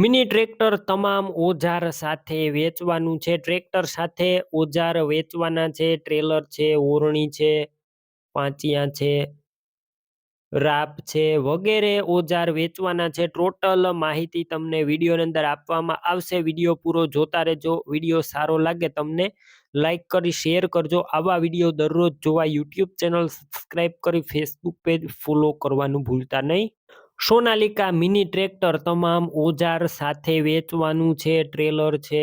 Mini tractor તમામ ઓજાર સાથે વેચવાનું છે. ટ્રેક્ટર સાથે ઓજાર વેચવાના છે. ટ્રેલર છે, ઓરણી છે, પાંચિયા છે, રાપ છે વગેરે ઓજાર વેચવાના છે. ટોટલ માહિતી તમને વિડીયોની અંદર આપવામાં આવશે. વીડિયો પૂરો જોતા રહેજો. વીડિયો સારો લાગે તમને લાઈક કરી, શેર કરજો. આવા વીડિયો દરરોજ જોવા યુટ્યુબ ચેનલ સબસ્ક્રાઈબ કરી, ફેસબુક પેજ ફોલો કરવાનું ભૂલતા નહીં. સોનાલિકા મિની ટ્રેક્ટર તમામ ઓજાર સાથે વેચવાનું છે, ટ્રેલર છે,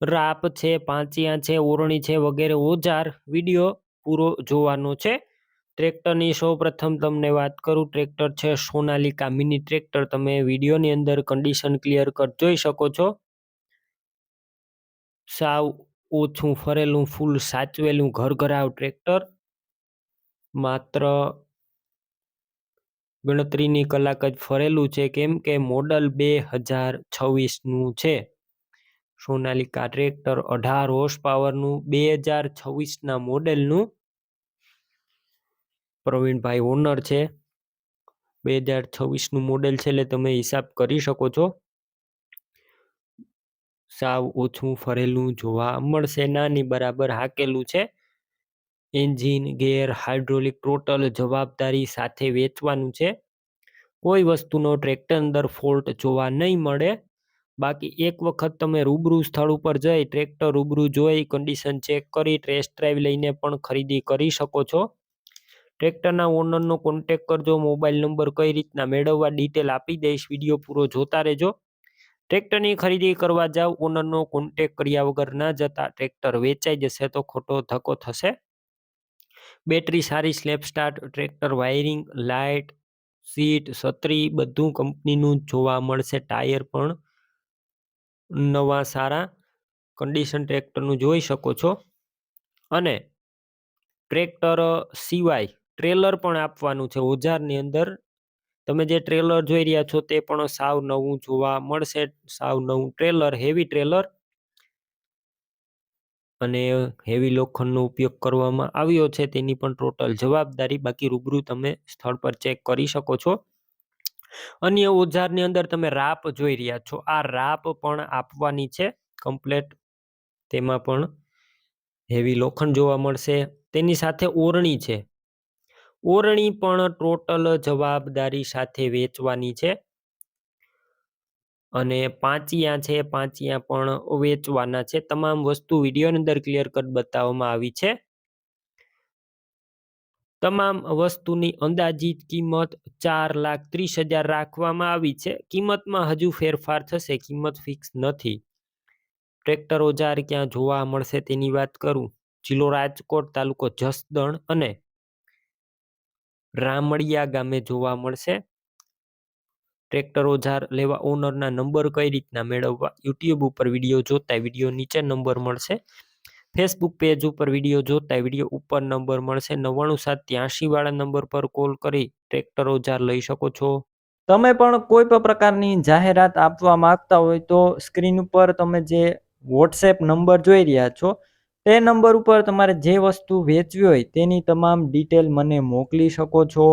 રાપ છે, પાંચિયા છે, ઓરણી છે વગેરે ઓજાર વીડિયો પૂરો જોવાનો છે. ટ્રેક્ટરની સૌ પ્રથમ તમને વાત કરું, ટ્રેક્ટર છે સોનાલિકા મિની ટ્રેક્ટર. તમે વિડીયોની અંદર કન્ડિશન ક્લિયર કર જોઈ શકો છો. સાવ ઓછું ફરેલું ફૂલ સાચવેલું ઘર ઘરાવ ટ્રેક્ટર. માત્ર ગણતરીની કલાક જ ફરેલું છે કેમ કે મોડલ બે હજાર છવ્વીસનું છે. સોનાલિકા ટ્રેક્ટર અઢાર હોર્સ પાવરનું બે હજાર છવ્વીસના મોડેલનું પ્રવીણભાઈ ઓનર છે. બે હજાર છવ્વીસનું મોડેલ છે એટલે તમે હિસાબ કરી શકો છો. સાવ ઓછું ફરેલું જોવા મળશે. નાની બરાબર હાકેલું છે. એન્જિન, ગેર, હાઇડ્રોલિક, ટોટલ જવાબદારી સાથે વેચવાનું છે. કોઈ વસ્તુનો ટ્રેક્ટર અંદર ફોલ્ટ જોવા નહીં મળે. બાકી એક વખત તમે રૂબરૂ સ્થળ ઉપર જઈ ટ્રેક્ટર રૂબરૂ જોઈ કન્ડિશન ચેક કરી ટેસ્ટ ડ્રાઈવ લઈને પણ ખરીદી કરી શકો છો. ટ્રેક્ટરના ઓનરનો કોન્ટેક કરજો મોબાઈલ નંબર કઈ રીતના મેળવવા ડિટેલ આપી દઈશ વીડિયો પૂરો જોતા રહેજો. ટ્રેક્ટરની ખરીદી કરવા જાવ ઓનરનો કોન્ટેક કર્યા વગર ના જતા ટ્રેક્ટર વેચાઈ જશે તો ખોટો ધક્કો થશે. બેટરી સારી self start, tractor wiring, light, seat, છત્રી બધું કંપનીનું જોવા મળશે. ટાયર પણ નવા સારા કન્ડિશન ટ્રેક્ટરનું જોઈ શકો છો. અને ટ્રેક્ટર સિવાય ટ્રેલર પણ આપવાનું છે. ઓજારની અંદર તમે જે ટ્રેલર જોઈ રહ્યા છો તે પણ સાવ નવું જોવા મળશે. સાવ નવું ટ્રેલર, હેવી ટ્રેલર. અને હેવી લોખંડનો ઉપયોગ કરવામાં આવ્યો છે, તેની પણ ટોટલ જવાબદારી બાકી રૂબરૂ તમે સ્થળ પર ચેક કરી શકો છો. અન્ય ઓજારની અંદર તમે રાપ જોઈ રહ્યા છો. આ રાપ પણ આપવાની છે કમ્પ્લેટ તેમાં પણ હેવી લોખંડ જોવા મળશે. તેની સાથે ઓરણી છે. ઓરણી પણ ટોટલ જવાબદારી સાથે વેચવાની છે. અને પાંચિયા છે, પાંચિયા પણ વેચવાના છે. તમામ વસ્તુ વિડીયોની અંદર ક્લિયર કટ બતાવવામાં આવી છે. તમામ વસ્તુની અંદાજિત કિંમત ચાર લાખ ત્રીસ હજાર રાખવામાં આવી છે. કિંમતમાં હજુ ફેરફાર થશે, કિંમત ફિક્સ નથી. ટ્રેક્ટર ઓજાર ક્યાં જોવા મળશે તેની વાત કરું. જિલ્લો રાજકોટ, તાલુકો જસદણ અને રામડિયા ગામે જોવા મળશે. ટ્રેક્ટર ઓજાર લેવા ઓનરના નંબર કઈ રીતના મેળવવા? યુટ્યુબ ઉપર વીડિયો જોતા વીડિયો નીચે નંબર મળશે. ફેસબુક પેજ ઉપર વીડિયો જોતા વીડિયો ઉપર નંબર મળશે. નવ્વાણું સાત ત્યાંશી વાળા નંબર પર કોલ કરી ટ્રેક્ટર ઓજાર લઈ શકો છો. તમે પણ કોઈ પણ પ્રકારની જાહેરાત આપવા માંગતા હોય તો સ્ક્રીન ઉપર તમે જે વોટ્સએપ નંબર જોઈ રહ્યા છો, તે નંબર ઉપર તમારે જે વસ્તુ વેચવી હોય તેની તમામ ડિટેલ મને મોકલી શકો છો.